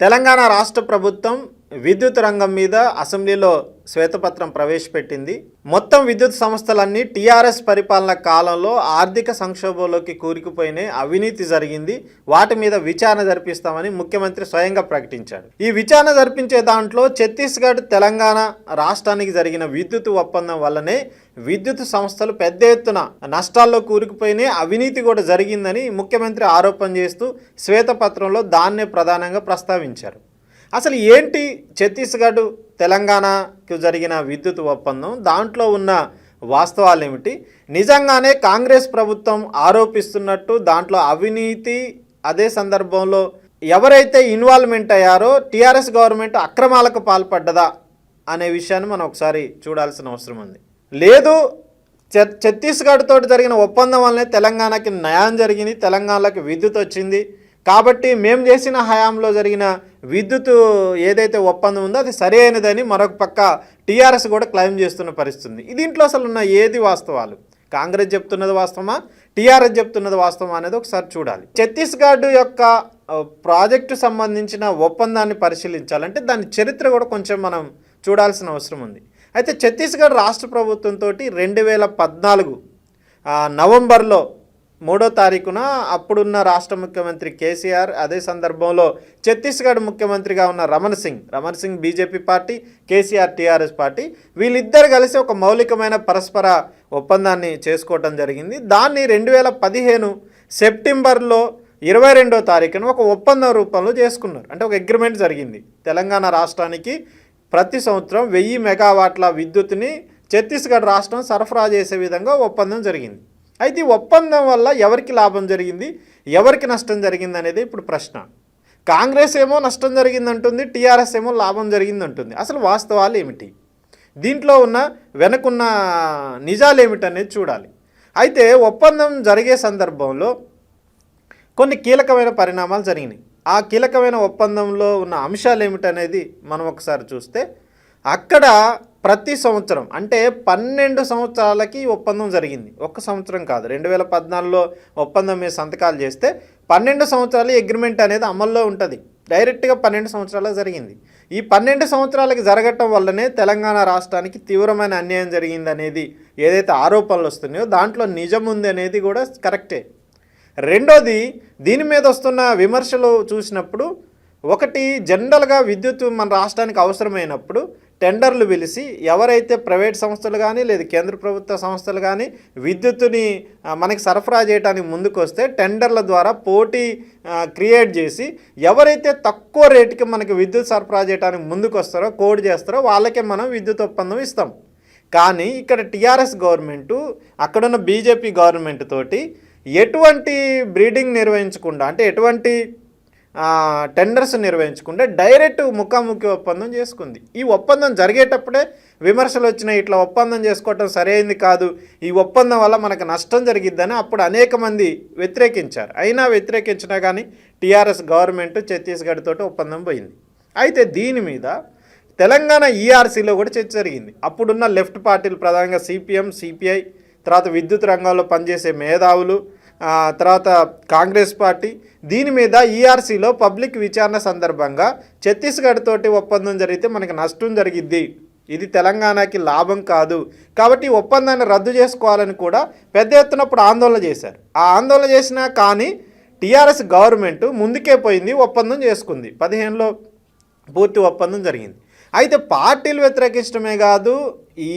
తెలంగాణ రాష్ట్ర ప్రభుత్వం విద్యుత్ రంగం మీద అసెంబ్లీలో శ్వేతపత్రం ప్రవేశపెట్టింది. మొత్తం విద్యుత్ సంస్థలన్నీ టీఆర్ఎస్ పరిపాలన కాలంలో ఆర్థిక సంక్షోభంలోకి కూరుకుపోయినాయి అవినీతి జరిగింది. వాటి మీద విచారణ జరిపిస్తామని ముఖ్యమంత్రి స్వయంగా ప్రకటించాడు ఈ విచారణ జరిపించే దాంట్లో ఛత్తీస్గఢ్ తెలంగాణ రాష్ట్రానికి జరిగిన విద్యుత్ ఒప్పందం వల్లనే విద్యుత్ సంస్థలు పెద్ద ఎత్తున నష్టాల్లో కూరుకుపోయినాయి అవినీతి కూడా జరిగిందని ముఖ్యమంత్రి ఆరోపణ చేస్తూ శ్వేతపత్రంలో దాన్నే ప్రధానంగా ప్రస్తావించారు. అసలు ఏంటి ఛత్తీస్గఢ్ తెలంగాణకు జరిగిన విద్యుత్ ఒప్పందం? దాంట్లో ఉన్న వాస్తవాలు ఏమిటి నిజంగానే కాంగ్రెస్ ప్రభుత్వం ఆరోపిస్తున్నట్టు దాంట్లో అవినీతి అదే సందర్భంలో ఎవరైతే ఇన్వాల్వ్మెంట్ అయ్యారో టీఆర్ఎస్ గవర్నమెంట్ అక్రమాలకు పాల్పడ్డదా అనే విషయాన్ని మనం ఒకసారి చూడాల్సిన అవసరం ఉంది. లేదు ఛ- ఛత్తీస్గఢ్ తోటి జరిగిన ఒప్పందం వల్లనే తెలంగాణకి న్యాయం జరిగింది తెలంగాణలోకి విద్యుత్ వచ్చింది. కాబట్టి మేము చేసిన హయాంలో జరిగిన విద్యుత్ ఏదైతే ఒప్పందం ఉందో అది సరైనదని మరొక పక్క టీఆర్ఎస్ కూడా క్లెయిమ్ చేస్తున్న పరిస్థితి దీంట్లో అసలు ఉన్న ఏది వాస్తవాలు? కాంగ్రెస్ చెప్తున్నది వాస్తవమా? టీఆర్ఎస్ చెప్తున్నది వాస్తవమా అనేది ఒకసారి చూడాలి. ఛత్తీస్గఢ్ యొక్క ప్రాజెక్టు సంబంధించిన ఒప్పందాన్ని పరిశీలించాలంటే దాని చరిత్ర కూడా కొంచెం మనం చూడాల్సిన అవసరం ఉంది. అయితే ఛత్తీస్గఢ్ రాష్ట్ర ప్రభుత్వంతో రెండు వేల పద్నాలుగు నవంబర్లో మూడో తారీఖున అప్పుడున్న రాష్ట్ర ముఖ్యమంత్రి కేసీఆర్ అదే సందర్భంలో ఛత్తీస్గఢ్ ముఖ్యమంత్రిగా ఉన్న Raman Singh Raman Singh BJP party KCR TRS party వీళ్ళిద్దరు కలిసి ఒక మౌలికమైన పరస్పర ఒప్పందాన్ని చేసుకోవటం జరిగింది. దాన్ని రెండు వేల పదిహేను సెప్టెంబర్లో ఇరవై రెండో తారీఖున ఒక ఒప్పందం రూపంలో చేసుకున్నారు. అంటే ఒక అగ్రిమెంట్ జరిగింది. తెలంగాణ రాష్ట్రానికి ప్రతి సంవత్సరం వెయ్యి మెగావాట్ల విద్యుత్ని ఛత్తీస్గఢ్ రాష్ట్రం సరఫరా చేసే విధంగా ఒప్పందం జరిగింది. అయితే ఒప్పందం వల్ల ఎవరికి లాభం జరిగింది? ఎవరికి నష్టం జరిగింది అనేది ఇప్పుడు ప్రశ్న. కాంగ్రెస్ ఏమో నష్టం జరిగిందంటుంది టీఆర్ఎస్ ఏమో లాభం జరిగిందంటుంది. అసలు వాస్తవాలు ఏమిటి? దీంట్లో ఉన్న వెనకున్న నిజాలు ఏమిటనేది చూడాలి. అయితే ఒప్పందం జరిగే సందర్భంలో కొన్ని కీలకమైన పరిణామాలు జరిగినాయి. ఆ కీలకమైన ఒప్పందంలో ఉన్న అంశాలు ఏమిటనేది మనం ఒకసారి చూస్తే అక్కడ ప్రతి సంవత్సరం అంటే పన్నెండు సంవత్సరాలకి ఒప్పందం జరిగింది. ఒక్క సంవత్సరం కాదు. రెండు వేల పద్నాలుగులో ఒప్పందం మీద సంతకాలు చేస్తే పన్నెండు సంవత్సరాలు అగ్రిమెంట్ అనేది అమల్లో ఉంటుంది. డైరెక్ట్గా పన్నెండు సంవత్సరాలకు జరిగింది. ఈ పన్నెండు సంవత్సరాలకి జరగటం వల్లనే తెలంగాణ రాష్ట్రానికి తీవ్రమైన అన్యాయం జరిగింది అనేది ఏదైతే ఆరోపణలు వస్తున్నాయో దాంట్లో నిజం ఉంది అనేది కూడా కరెక్టే. రెండోది దీని మీద వస్తున్న విమర్శలు చూసినప్పుడు ఒకటి జనరల్గా విద్యుత్ మన రాష్ట్రానికి అవసరమైనప్పుడు టెండర్లు పిలిచి ఎవరైతే ప్రైవేట్ సంస్థలు కానీ లేదా కేంద్ర ప్రభుత్వ సంస్థలు కానీ విద్యుత్తుని మనకి సరఫరా చేయడానికి ముందుకు వస్తే టెండర్ల ద్వారా పోటీ క్రియేట్ చేసి ఎవరైతే తక్కువ రేటుకి మనకి విద్యుత్ సరఫరా చేయడానికి ముందుకు వస్తారో కోడ్ చేస్తారో వాళ్ళకే మనం విద్యుత్ ఒప్పందం ఇస్తాం. కానీ ఇక్కడ టీఆర్ఎస్ గవర్నమెంటు అక్కడున్న బీజేపీ గవర్నమెంట్ తోటి ఎటువంటి బ్రీడింగ్ నిర్వహించకుండా అంటే ఎటువంటి టెండర్స్ నిర్వహించుకుంటే డైరెక్ట్ ముఖాముఖి ఒప్పందం చేసుకుంది. ఈ ఒప్పందం జరిగేటప్పుడే విమర్శలు వచ్చినాయి. ఇట్లా ఒప్పందం చేసుకోవటం సరైంది కాదు. ఈ ఒప్పందం వల్ల మనకు నష్టం జరిగిద్దని అప్పుడు అనేక మంది వ్యతిరేకించారు. అయినా వ్యతిరేకించినా కానీ టీఆర్ఎస్ గవర్నమెంట్ ఛత్తీస్గఢ్ తోటి ఒప్పందం పోయింది. అయితే దీని మీద తెలంగాణ ఈఆర్సీలో కూడా చర్చ జరిగింది. అప్పుడున్న లెఫ్ట్ పార్టీలు ప్రధానంగా సిపిఎం సిపిఐ తర్వాత విద్యుత్ రంగంలో పనిచేసే మేధావులు తర్వాత కాంగ్రెస్ పార్టీ దీని మీద ఈఆర్సీలో పబ్లిక్ విచారణ సందర్భంగా ఛత్తీస్గఢ్ తోటి ఒప్పందం జరిగితే మనకి నష్టం జరిగిద్ది. ఇది తెలంగాణకి లాభం కాదు. కాబట్టి ఒప్పందాన్ని రద్దు చేసుకోవాలని కూడా పెద్ద ఎత్తునప్పుడు ఆందోళన చేశారు. ఆ ఆందోళన చేసినా కానీ టీఆర్ఎస్ గవర్నమెంట్ ముందుకే పోయింది ఒప్పందం చేసుకుంది. పదిహేనులో పూర్తి ఒప్పందం జరిగింది. అయితే పార్టీలు వ్యతిరేకించడమే కాదు ఈ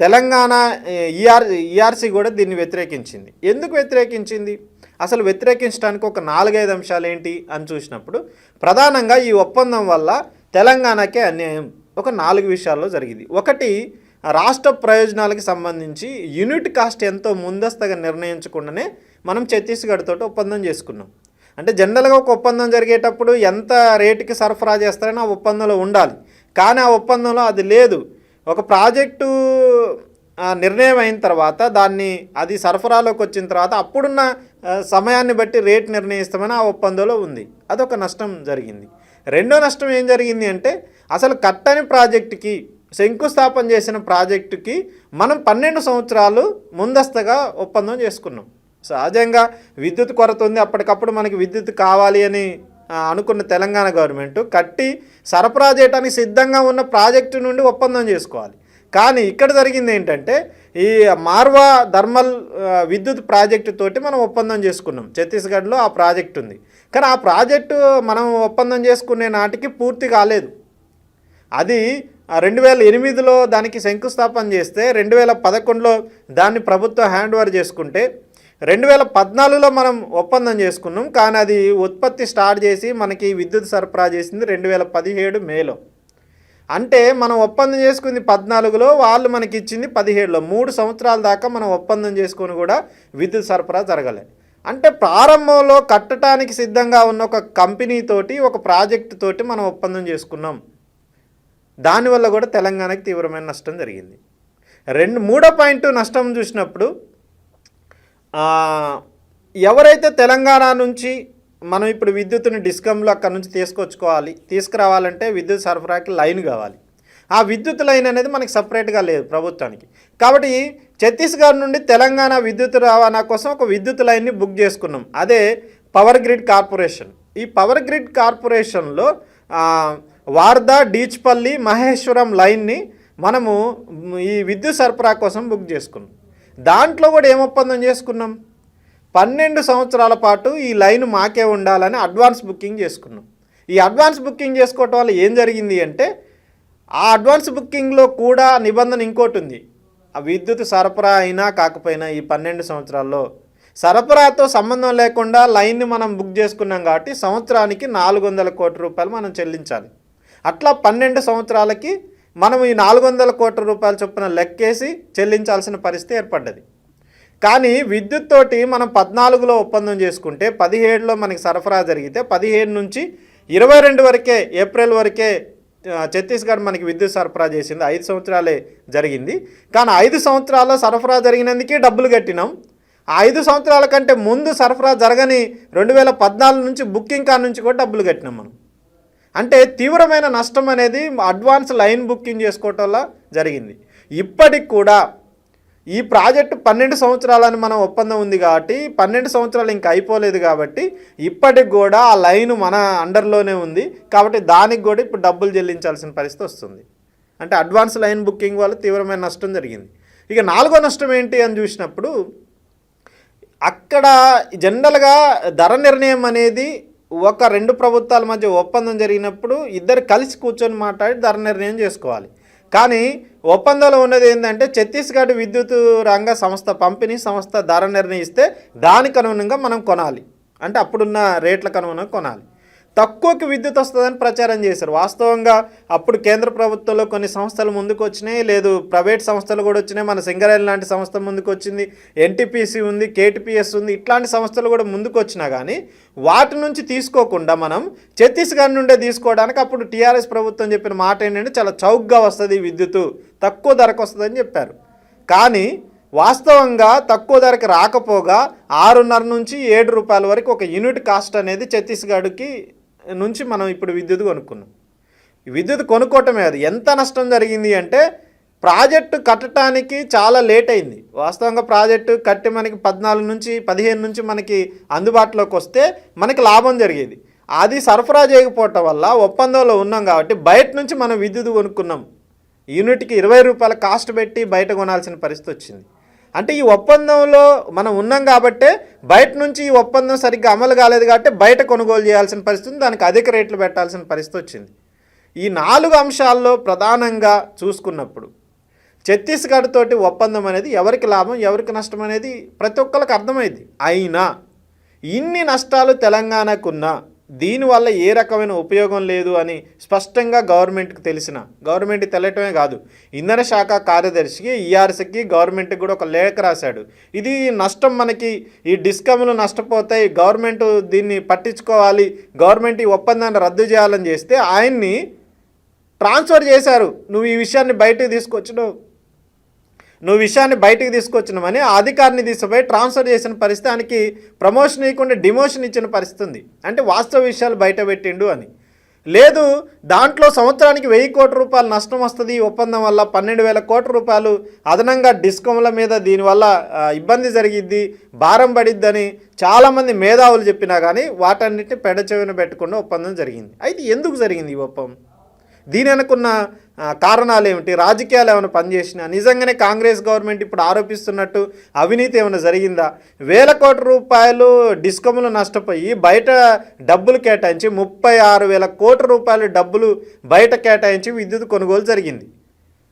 తెలంగాణ ఈఆర్ ఈఆర్సీ కూడా దీన్ని వ్యతిరేకించింది. ఎందుకు వ్యతిరేకించింది? అసలు వ్యతిరేకించడానికి ఒక నాలుగైదు అంశాలు ఏంటి అని చూసినప్పుడు ప్రధానంగా ఈ ఒప్పందం వల్ల తెలంగాణకే అన్యాయం ఒక నాలుగు విషయాల్లో జరిగింది. ఒకటి రాష్ట్ర ప్రయోజనాలకు సంబంధించి యూనిట్ కాస్ట్ ఎంతో ముందస్తుగా నిర్ణయించకుండానే మనం ఛత్తీస్గఢ్ తోటి ఒప్పందం చేసుకున్నాం. అంటే జనరల్గా ఒక ఒప్పందం జరిగేటప్పుడు ఎంత రేటుకి సరఫరా చేస్తారని ఆ ఒప్పందంలో ఉండాలి. కానీ ఆ ఒప్పందంలో అది లేదు. ఒక ప్రాజెక్టు నిర్ణయం అయిన తర్వాత దాన్ని అది సరఫరాలోకి వచ్చిన తర్వాత అప్పుడున్న సమయాన్ని బట్టి రేట్ నిర్ణయిస్తామని ఆ ఒప్పందంలో ఉంది. అదొక నష్టం జరిగింది. రెండో నష్టం ఏం జరిగింది అంటే అసలు కట్టని ప్రాజెక్టుకి శంకుస్థాపన చేసిన ప్రాజెక్టుకి మనం పన్నెండు సంవత్సరాలు ముందస్తుగా ఒప్పందం చేసుకున్నాం. సహజంగా విద్యుత్ కొరత ఉంది. అప్పటికప్పుడు మనకి విద్యుత్ కావాలి అని అనుకున్న తెలంగాణ గవర్నమెంట్ కట్టి సరఫరా చేయడానికి సిద్ధంగా ఉన్న ప్రాజెక్టు నుండి ఒప్పందం చేసుకోవాలి. కానీ ఇక్కడ జరిగింది ఏంటంటే ఈ మార్వా థర్మల్ విద్యుత్ ప్రాజెక్టు తోటి మనం ఒప్పందం చేసుకున్నాం. ఛత్తీస్గఢ్లో ఆ ప్రాజెక్ట్ ఉంది. కానీ ఆ ప్రాజెక్టు మనం ఒప్పందం చేసుకునే నాటికి పూర్తి కాలేదు. అది రెండు వేల ఎనిమిదిలో దానికి శంకుస్థాపన చేస్తే రెండు వేల పదకొండులో దాన్ని ప్రభుత్వం హ్యాండ్ ఓవర్ చేసుకుంటే రెండు వేల పద్నాలుగులో మనం ఒప్పందం చేసుకున్నాం కానీ అది ఉత్పత్తి స్టార్ట్ చేసి మనకి విద్యుత్ సరఫరా చేసింది రెండు వేల పదిహేడు మేలో. అంటే మనం ఒప్పందం చేసుకుంది పద్నాలుగులో వాళ్ళు మనకి ఇచ్చింది పదిహేడులో. మూడు సంవత్సరాల దాకా మనం ఒప్పందం చేసుకుని కూడా విద్యుత్ సరఫరా జరగలే. అంటే ప్రారంభంలో కట్టడానికి సిద్ధంగా ఉన్న ఒక కంపెనీతోటి ఒక ప్రాజెక్ట్ తోటి మనం ఒప్పందం చేసుకున్నాం. దానివల్ల కూడా తెలంగాణకి తీవ్రమైన నష్టం జరిగింది. రెండు మూడో పాయింట్ నష్టం చూసినప్పుడు ఎవరైతే తెలంగాణ నుంచి మనం ఇప్పుడు విద్యుత్తుని డిస్కంలో అక్కడ నుంచి తీసుకొచ్చుకోవాలి తీసుకురావాలంటే విద్యుత్ సరఫరాకి లైన్ కావాలి. ఆ విద్యుత్ లైన్ అనేది మనకి సపరేట్గా లేదు ప్రభుత్వానికి. కాబట్టి ఛత్తీస్గఢ్ నుండి తెలంగాణ విద్యుత్ రవాణా కోసం ఒక విద్యుత్ లైన్ని బుక్ చేసుకున్నాం. అదే పవర్ గ్రిడ్ కార్పొరేషన్. ఈ పవర్ గ్రిడ్ కార్పొరేషన్లో వార్దా డీచ్పల్లి మహేశ్వరం లైన్ని మనము ఈ విద్యుత్ సరఫరా కోసం బుక్ చేసుకున్నాం. దాంట్లో కూడా ఏం ఒప్పందం చేసుకున్నాం? పన్నెండు సంవత్సరాల పాటు ఈ లైన్ మాకే ఉండాలని అడ్వాన్స్ బుకింగ్ చేసుకున్నాం. ఈ అడ్వాన్స్ బుకింగ్ చేసుకోవటం వల్ల ఏం జరిగింది అంటే ఆ అడ్వాన్స్ బుకింగ్లో కూడా నిబంధన ఇంకోటి ఉంది. ఆ విద్యుత్ సరఫరా అయినా కాకపోయినా ఈ పన్నెండు సంవత్సరాల్లో సరఫరాతో సంబంధం లేకుండా లైన్ని మనం బుక్ చేసుకున్నాం కాబట్టి సంవత్సరానికి నాలుగు వందల కోట్ల రూపాయలు మనం చెల్లించాలి. అట్లా పన్నెండు సంవత్సరాలకి మనం ఈ నాలుగు వందల కోట్ల రూపాయల చొప్పున లెక్కేసి చెల్లించాల్సిన పరిస్థితి ఏర్పడ్డది. కానీ విద్యుత్ తోటి మనం పద్నాలుగులో ఒప్పందం చేసుకుంటే పదిహేడులో మనకి సరఫరా జరిగితే పదిహేడు నుంచి ఇరవై రెండు వరకే ఏప్రిల్ వరకే ఛత్తీస్గఢ్ మనకి విద్యుత్ సరఫరా చేసింది. ఐదు సంవత్సరాలే జరిగింది. కానీ ఐదు సంవత్సరాల్లో సరఫరా జరిగినందుకే డబ్బులు కట్టినాం. ఆ ఐదు సంవత్సరాల కంటే ముందు సరఫరా జరగని రెండు వేల పద్నాలుగు నుంచి బుకింగ్ కాడ నుంచి కూడా డబ్బులు కట్టినాం మనం. అంటే తీవ్రమైన నష్టం అనేది అడ్వాన్స్ లైన్ బుకింగ్ చేసుకోవటం వల్ల జరిగింది. ఇప్పటికి కూడా ఈ ప్రాజెక్టు పన్నెండు సంవత్సరాలని మనం ఒప్పందం ఉంది కాబట్టి పన్నెండు సంవత్సరాలు ఇంకా అయిపోలేదు కాబట్టి ఇప్పటికి కూడా ఆ లైన్ మన అండర్లోనే ఉంది. కాబట్టి దానికి కూడా ఇప్పుడు డబ్బులు చెల్లించాల్సిన పరిస్థితి వస్తుంది. అంటే అడ్వాన్స్ లైన్ బుకింగ్ వల్ల తీవ్రమైన నష్టం జరిగింది. ఇక నాలుగో నష్టం ఏంటి అని చూసినప్పుడు అక్కడ జనరల్గా ధర నిర్ణయం అనేది ఒక రెండు ప్రభుత్వాల మధ్య ఒప్పందం జరిగినప్పుడు ఇద్దరు కలిసి కూర్చొని మాట్లాడి ధర నిర్ణయం చేసుకోవాలి. కానీ ఒప్పందంలో ఉన్నది ఏంటంటే ఛత్తీస్గఢ్ విద్యుత్ రంగ సంస్థ పంపిణీ సంస్థ ధర నిర్ణయిస్తే దానికి అనుగుణంగా మనం కొనాలి. అంటే అప్పుడున్న రేట్లకు అనుగుణంగా కొనాలి. తక్కువకి విద్యుత్ వస్తుందని ప్రచారం చేశారు. వాస్తవంగా అప్పుడు కేంద్ర ప్రభుత్వంలో కొన్ని సంస్థలు ముందుకు వచ్చినాయి లేదు ప్రైవేట్ సంస్థలు కూడా వచ్చినాయి. మన సింగరేణి లాంటి సంస్థ ముందుకు వచ్చింది ఎన్టీపీసీ ఉంది కేటీపీఎస్ ఉంది. ఇట్లాంటి సంస్థలు కూడా ముందుకు వచ్చినా కానీ వాటి నుంచి తీసుకోకుండా మనం ఛత్తీస్గఢ్ నుండే తీసుకోవడానికి అప్పుడు టీఆర్ఎస్ ప్రభుత్వం చెప్పిన మాట ఏంటంటే చాలా చౌక్గా వస్తుంది విద్యుత్ తక్కువ ధరకు వస్తుందని చెప్పారు. కానీ వాస్తవంగా తక్కువ ధరకు రాకపోగా ఆరున్నర నుంచి ఏడు రూపాయల వరకు ఒక యూనిట్ కాస్ట్ అనేది ఛత్తీస్గఢ్కి నుంచి మనం ఇప్పుడు విద్యుత్ కొనుక్కున్నాం. విద్యుత్ కొనుక్కోవటమే అది. ఎంత నష్టం జరిగింది అంటే ప్రాజెక్టు కట్టడానికి చాలా లేట్ అయింది. వాస్తవంగా ప్రాజెక్టు కట్టి మనకి పద్నాలుగు నుంచి పదిహేను నుంచి మనకి అందుబాటులోకి వస్తే మనకి లాభం జరిగేది. అది సరఫరా చేయకపోవటం వల్ల ఒప్పందంలో ఉన్నాం కాబట్టి బయట నుంచి మనం విద్యుత్ కొనుక్కున్నాం. యూనిట్కి ఇరవై రూపాయల కాస్ట్ పెట్టి బయట కొనాల్సిన పరిస్థితి వచ్చింది. అంటే ఈ ఒప్పందంలో మనం ఉన్నాం కాబట్టే బయట నుంచి ఈ ఒప్పందం సరిగ్గా అమలు కాలేదు కాబట్టి బయట కొనుగోలు చేయాల్సిన పరిస్థితి దానికి అధిక రేట్లు పెట్టాల్సిన పరిస్థితి వచ్చింది. ఈ నాలుగు అంశాల్లో ప్రధానంగా చూసుకున్నప్పుడు ఛత్తీస్గఢ్ తోటి ఒప్పందం అనేది ఎవరికి లాభం ఎవరికి నష్టం అనేది ప్రతి ఒక్కరికి అర్థమైంది. అయినా ఇన్ని నష్టాలు తెలంగాణకున్నా దీనివల్ల ఏ రకమైన ఉపయోగం లేదు అని స్పష్టంగా గవర్నమెంట్కి తెలిసిన గవర్నమెంట్ తెలియటమే కాదు. ఇంధన శాఖ కార్యదర్శికి ఈఆర్సీకి గవర్నమెంట్కి కూడా ఒక లేఖ రాశాడు. ఇది నష్టం మనకి ఈ డిస్కమ్లు నష్టపోతాయి గవర్నమెంట్ దీన్ని పట్టించుకోవాలి గవర్నమెంట్ ఈ ఒప్పందాన్ని రద్దు చేయాలని చేస్తే ఆయన్ని ట్రాన్స్ఫర్ చేశారు. నువ్వు ఈ విషయాన్ని బయటకు తీసుకొచ్చినావు. నువ్వు విషయాన్ని బయటకు తీసుకొచ్చినామని అధికారిని తీసుకుపోయి ట్రాన్స్ఫర్ చేసిన పరిస్థితి ఆయనకి ప్రమోషన్ ఇవ్వకుండా డిమోషన్ ఇచ్చిన పరిస్థితి ఉంది. అంటే వాస్తవ విషయాలు బయట పెట్టిండు అని. లేదు దాంట్లో సంవత్సరానికి వెయ్యి కోట్ల రూపాయలు నష్టం వస్తుంది ఈ ఒప్పందం వల్ల పన్నెండు వేల కోట్ల రూపాయలు అదనంగా డిస్కంల మీద దీనివల్ల ఇబ్బంది జరిగిద్ది భారం పడిద్దని చాలామంది మేధావులు చెప్పినా కానీ వాటన్నిటిని పెడచెవిన పెట్టకుండా ఒప్పందం జరిగింది. అయితే ఎందుకు జరిగింది ఈ ఒప్పందం? దీని వెనుకున్న కారణాలు ఏమిటి రాజకీయాలు ఏమైనా పనిచేసినా? నిజంగానే కాంగ్రెస్ గవర్నమెంట్ ఇప్పుడు ఆరోపిస్తున్నట్టు అవినీతి ఏమైనా జరిగిందా? వేల కోట్ల రూపాయలు డిస్కములు నష్టపోయి బయట డబ్బులు కేటాయించి ముప్పై ఆరు వేల కోట్ల రూపాయలు డబ్బులు బయట కేటాయించి విద్యుత్ కొనుగోలు జరిగింది.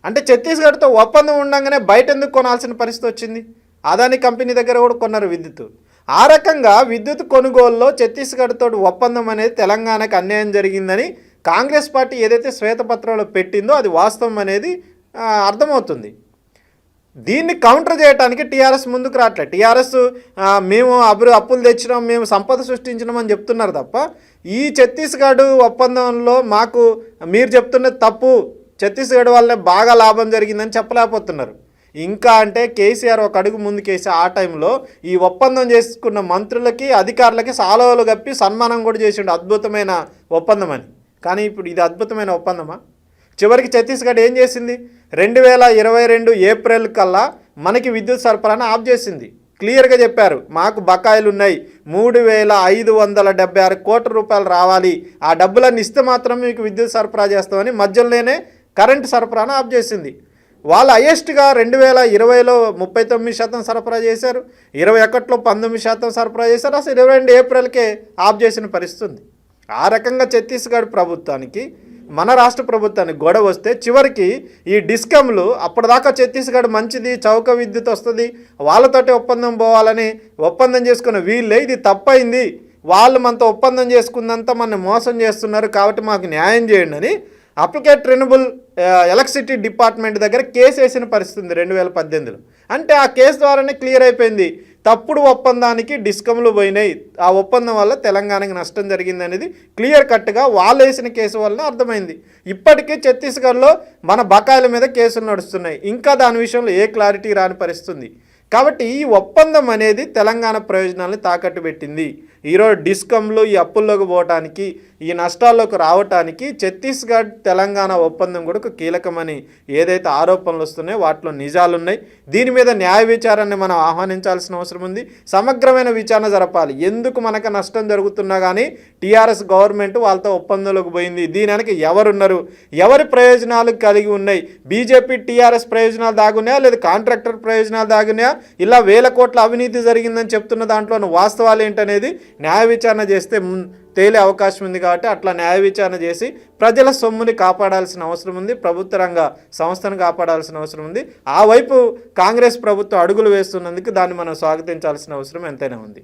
అంటే ఛత్తీస్గఢ్తో ఒప్పందం ఉండగానే బయట ఎందుకు కొనాల్సిన పరిస్థితి వచ్చింది? అదాని కంపెనీ దగ్గర కూడా కొన్నారు విద్యుత్ ఆ రకంగా విద్యుత్ కొనుగోలులో ఛత్తీస్గఢ్ తోటి ఒప్పందం అనేది తెలంగాణకు అన్యాయం జరిగిందని కాంగ్రెస్ పార్టీ ఏదైతే శ్వేతపత్రంలో పెట్టిందో అది వాస్తవం అనేది అర్థమవుతుంది. దీన్ని కౌంటర్ చేయడానికి టీఆర్ఎస్ ముందుకు రావట్లేదు టీఆర్ఎస్ మేము అభివృ అప్పులు తెచ్చినాం మేము సంపద సృష్టించినాం అని చెప్తున్నారు తప్ప ఈ ఛత్తీస్గఢ్ ఒప్పందంలో మాకు మీరు చెప్తున్నది తప్పు. ఛత్తీస్గఢ్ వల్లే బాగా లాభం జరిగిందని చెప్పలేకపోతున్నారు. ఇంకా అంటే కేసీఆర్ ఒక అడుగు ముందుకేసి ఆ టైంలో ఈ ఒప్పందం చేసుకున్న మంత్రులకి అధికారులకి సాలవలు కప్పి సన్మానం కూడా చేసిండు అద్భుతమైన ఒప్పందం అని. కానీ ఇప్పుడు ఇది అద్భుతమైన ఒప్పందమా? చివరికి ఛత్తీస్గఢ్ ఏం చేసింది? రెండు వేల ఇరవై రెండు ఏప్రిల్ కల్లా మనకి విద్యుత్ సరఫరాను ఆఫ్ చేసింది. క్లియర్గా చెప్పారు మాకు బకాయిలు ఉన్నాయి మూడు వేల ఐదు వందల డెబ్బై ఆరు కోట్ల రూపాయలు రావాలి. ఆ డబ్బులన్నీ ఇస్తే మాత్రం మీకు విద్యుత్ సరఫరా చేస్తామని మధ్యలోనే కరెంటు సరఫరాను ఆఫ్ చేసింది. వాళ్ళు హయ్యెస్ట్గా రెండు వేల ఇరవైలో ముప్పై తొమ్మిది శాతం సరఫరా చేశారు. ఇరవై ఒకటిలో పంతొమ్మిది శాతం సరఫరా చేశారు. అసలు ఇరవై రెండు ఏప్రిల్కే ఆఫ్ చేసిన పరిస్థితి ఉంది. ఆ రకంగా ఛత్తీస్గఢ్ ప్రభుత్వానికి మన రాష్ట్ర ప్రభుత్వానికి గొడవ వస్తే చివరికి ఈ డిస్కమ్లు అప్పటిదాకా ఛత్తీస్గఢ్ మంచిది చౌక విద్యుత్ వస్తుంది వాళ్ళతోటి ఒప్పందం పోవాలని ఒప్పందం చేసుకున్న వీళ్ళే ఇది తప్పైంది. వాళ్ళు మనతో ఒప్పందం చేసుకున్నంత మన మోసం చేస్తున్నారు కాబట్టి మాకు న్యాయం చేయండి అని అప్లికేట్ రెన్యూబుల్ ఎలక్ట్రిసిటీ డిపార్ట్మెంట్ దగ్గర కేసు వేసిన పరిస్థితి ఉంది రెండు వేల పద్దెనిమిదిలో. అంటే ఆ కేసు ద్వారానే క్లియర్ అయిపోయింది. తప్పుడు ఒప్పందానికి డిస్కంలు పోయినాయి. ఆ ఒప్పందం వల్ల తెలంగాణకి నష్టం జరిగింది అనేది క్లియర్ కట్గా వాళ్ళు వేసిన కేసు వల్ల అర్థమైంది. ఇప్పటికీ ఛత్తీస్గఢ్లో మన బకాయిల మీద కేసులు నడుస్తున్నాయి. ఇంకా దాని విషయంలో ఏ క్లారిటీ రాని పరిస్థితుంది. కాబట్టి ఈ ఒప్పందం అనేది తెలంగాణ ప్రయోజనాలను తాకట్టు పెట్టింది. ఈరోజు డిస్కంలు ఈ అప్పుల్లోకి పోవటానికి ఈ నష్టాల్లోకి రావటానికి ఛత్తీస్గఢ్ తెలంగాణ ఒప్పందం కూడా ఒక కీలకమని ఏదైతే ఆరోపణలు వస్తున్నాయో వాటిలో నిజాలున్నాయి. దీని మీద న్యాయ విచారాన్ని మనం ఆహ్వానించాల్సిన అవసరం ఉంది. సమగ్రమైన విచారణ జరపాలి. ఎందుకు మనకు నష్టం జరుగుతున్నా కానీ టీఆర్ఎస్ గవర్నమెంట్ వాళ్ళతో ఒప్పందంలోకి పోయింది. దీని వెనక ఎవరున్నారు? ఎవరి ప్రయోజనాలు కలిగి ఉన్నాయి? బీజేపీ టీఆర్ఎస్ ప్రయోజనాలు దాగున్నాయా? లేదా కాంట్రాక్టర్ ప్రయోజనాలు దాగున్నాయా? ఇలా వేల కోట్ల అవినీతి జరిగిందని చెప్తున్న దాంట్లో వాస్తవాలు ఏంటనేది న్యాయ విచారణ చేస్తే తేలే అవకాశం ఉంది కాబట్టి అట్లా న్యాయ విచారణ చేసి ప్రజల సొమ్ముని కాపాడాల్సిన అవసరం ఉంది ప్రభుత్వ రంగ సంస్థను కాపాడాల్సిన అవసరం ఉంది. ఆ వైపు కాంగ్రెస్ ప్రభుత్వం అడుగులు వేస్తున్నందుకు దాన్ని మనం స్వాగతించాల్సిన అవసరం ఎంతైనా ఉంది.